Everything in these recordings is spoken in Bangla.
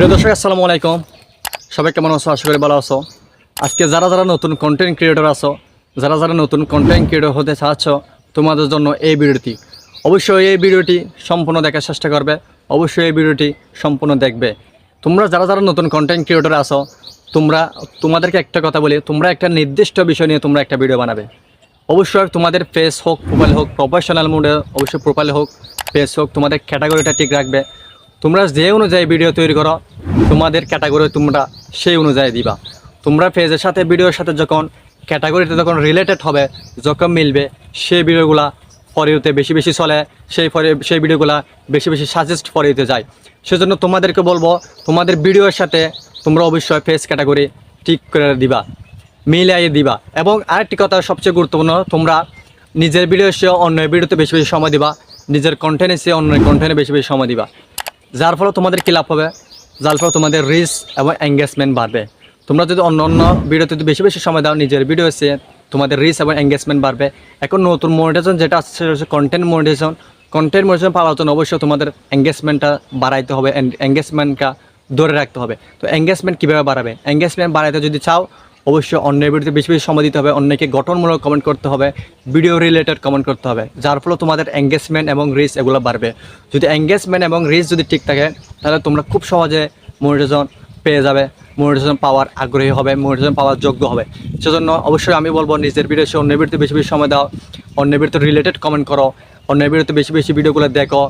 প্রিয় দর্শক, আসসালামু আলাইকুম। সবাই কেমন আছো? আশা করি ভালো আছো। আজকে যারা যারা নতুন কন্টেন্ট ক্রিয়েটর আছো, যারা যারা নতুন কন্টেন্ট ক্রিয়েটর হতে চাচ্ছ, তোমাদের জন্য এই ভিডিওটি অবশ্যই এই ভিডিওটি সম্পূর্ণ দেখার চেষ্টা করবে। অবশ্যই এই ভিডিওটি সম্পূর্ণ দেখবে। তোমরা যারা যারা নতুন কন্টেন্ট ক্রিয়েটর আছো, তোমরা, তোমাদেরকে একটা কথা বলি, তোমরা একটা নির্দিষ্ট বিষয় নিয়ে তোমরা একটা ভিডিও বানাবে। অবশ্যই তোমাদের ফেস হোক প্রোফাইল হোক প্রফেশনাল মোডে অবশ্যই প্রোফাইল হোক ফেস হোক, তোমাদের ক্যাটাগরিটা ঠিক রাখবে। তোমরা যে অনুযায়ী ভিডিও তৈরি করো, তোমাদের ক্যাটাগরি তোমরা সেই অনুযায়ী দিবা। তোমরা ফেজের সাথে ভিডিওর সাথে যখন ক্যাটাগরিতে যখন রিলেটেড হবে, যখন মিলবে, সেই ভিডিওগুলা ফরিওতে বেশি বেশি চলে, সেই ফরে সেই ভিডিওগুলা বেশি বেশি সাজেস্ট ফরিওতে যায়। সেজন্য তোমাদেরকে বলব, তোমাদের ভিডিওর সাথে তোমরা অবশ্যই ফেস ক্যাটাগরি ঠিক করে দিবা, মিলিয়ে দিবা। এবং আরেকটি কথা সবচেয়ে গুরুত্বপূর্ণ, তোমরা নিজের ভিডিও সে অন্য ভিডিওতে বেশি বেশি সময় দিবা, নিজের কন্টেন্টে সে অন্য কন্টেন্টে বেশি বেশি সময় দিবা। যার ফলে তোমাদের কী লাভ হবে? যার ফলে তোমাদের রিচ এবং এঙ্গেজমেন্ট বাড়বে। তোমরা যদি অন্য অন্য ভিডিওতে যদি বেশি বেশি সময় দাও, নিজের ভিডিও এসে তোমাদের রিচ এবং এঙ্গেজমেন্ট বাড়বে। এখন নতুন মনিটাইজেশন যেটা আসছে সেটা হচ্ছে কন্টেন্ট মনিটাইজেশন কন্টেন্ট মনিটাইজেশন পাওয়ার জন্য অবশ্যই তোমাদের এঙ্গেজমেন্টটা বাড়াইতে হবে এঙ্গেজমেন্টটা ধরে রাখতে হবে। তো এঙ্গেজমেন্ট কীভাবে বাড়াবে? এঙ্গেজমেন্ট বাড়াইতে যদি চাও অবশ্যই অন্যের ভিডিওতে বেশি বেশি সময় দিতে হবে, অন্যকে গঠনমূলক কমেন্ট করতে হবে ভিডিও রিলেটেড কমেন্ট করতে হবে, যার ফলে তোমাদের এঙ্গেজমেন্ট এবং রিচ এগুলো বাড়বে। যদি এঙ্গেজমেন্ট এবং রিচ যদি ঠিক থাকে, তাহলে তোমরা খুব সহজে মনিটাইজেশন পেয়ে যাবে মনিটাইজেশন পাওয়ার আগ্রহী হবে মনিটাইজেশন পাওয়ার যোগ্য হবে। সেজন্য অবশ্যই আমি বলব, নিজের ভিডিও সে অন্যের ভিডিওতে বেশি বেশি সময় দাও, অন্যের ভিডিওতে রিলেটেড কমেন্ট করো, অন্যের ভিডিওতে বেশি বেশি ভিডিওগুলো দেখো,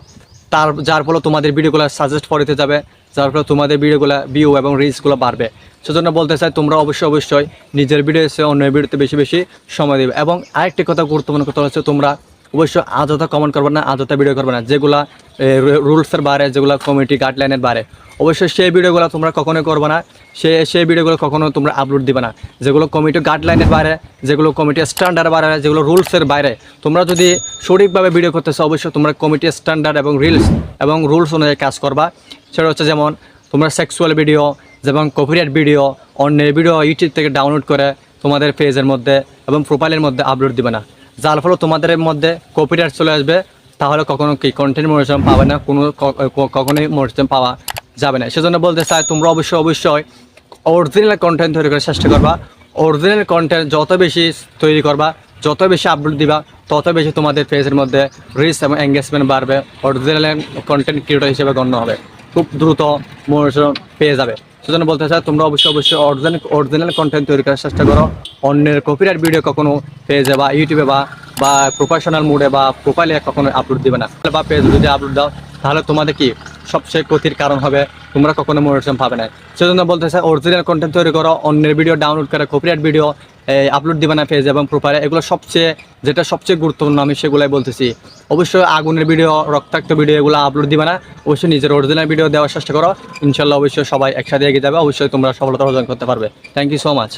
তার, যার ফলে তোমাদের ভিডিওগুলো সাজেস্ট করতে যাবে যার ফলে তোমাদের ভিডিওগুলো ভিউ এবং রিচগুলো বাড়বে। সেজন্য বলতে চাই, তোমরা অবশ্যই অবশ্যই নিজের ভিডিও এসে অন্য ভিডিওতে বেশি বেশি সময় দেবে। এবং আরেকটি কথা গুরুত্বপূর্ণ কথা হচ্ছে, তোমরা অবশ্যই আজতা কমেন্ট করবে না আজতা ভিডিও করবে না। যেগুলা রুলসের বাইরে যেগুলো কমিটি গাইডলাইনের বাইরে অবশ্যই সেই ভিডিওগুলো তোমরা কখনোই করবে না। সে, সেই ভিডিওগুলো কখনো তোমরা আপলোড দিবে না। যেগুলো কমিটি গাইডলাইনের বাইরে যেগুলো কমিটি স্ট্যান্ডার্ড বাইরে যেগুলো রুলসের বাইরে, তোমরা যদি সঠিকভাবে ভিডিও করতে চাও অবশ্যই তোমরা কমিটি স্ট্যান্ডার্ড এবং রিলস এবং রুলস অনুযায়ী কাজ করবা। সেটা হচ্ছে যেমন, তোমরা সেক্সুয়াল ভিডিও যেমন কপিরাইট ভিডিও অন্যের ভিডিও ইউটিউব থেকে ডাউনলোড করে তোমাদের পেজের মধ্যে এবং প্রোফাইলের মধ্যে আপলোড দিবে না। যার ফলে তোমাদের মধ্যে কপিরাইট চলে আসবে, তাহলে কখনো কি কন্টেন্ট মোটিভেশন পাবে না, কোনো কখনোই মোটিভেশন পাওয়া যাবে না। সেজন্য বলতে চাই, তোমরা অবশ্যই অবশ্যই অরিজিনাল কন্টেন্ট তৈরি করার চেষ্টা করবা। অরিজিনাল কন্টেন্ট যত বেশি তৈরি করবা, যত বেশি আপলোড দিবা, তত বেশি তোমাদের পেজের মধ্যে রিচ এবং এঙ্গেজমেন্ট বাড়বে। অরিজিনাল কন্টেন্ট ক্রিয়েটর হিসেবে গণ্য হবে। খুব দ্রুত মোটিভেশন পেয়ে যাবে। সেজন্য বলতে চাই, তোমরা অবশ্যই অবশ্যই অরিজিনাল অরিজিনাল কন্টেন্ট তৈরি করার চেষ্টা করো। অন্যের কপিরাইট ভিডিও কখনো পেজে বা ইউটিউবে বা বা প্রফেশনাল মোডে বা প্রোফাইলে কখনো আপলোড দেবে না। বা পেজ যদি আপলোড দাও, তাহলে তোমাদের কি সবচেয়ে ক্ষতির কারণ হবে? তোমরা কখনো মোটিভেশন পাবে না সেজন্য বলতে চাই অরিজিনাল কন্টেন্ট তৈরি করো, অন্যের ভিডিও ডাউনলোড করে কপিরাইট ভিডিও আপলোড দিবে না পেজ এবং প্রোফাইলে এগুলো সবচেয়ে, যেটা সবচেয়ে গুরুত্বপূর্ণ আমি সেগুলাই বলতেছি। অবশ্যই আগুনের ভিডিও রক্তাক্ত ভিডিও এগুলো আপলোড দিবে না। অবশ্যই নিজের অরিজিনাল ভিডিও দেওয়ার চেষ্টা করো। ইনশাল্লাহ অবশ্যই সবাই একসাথে এগিয়ে যাবে। অবশ্যই তোমরা সফলতা অর্জন করতে পারবে। Thank you so much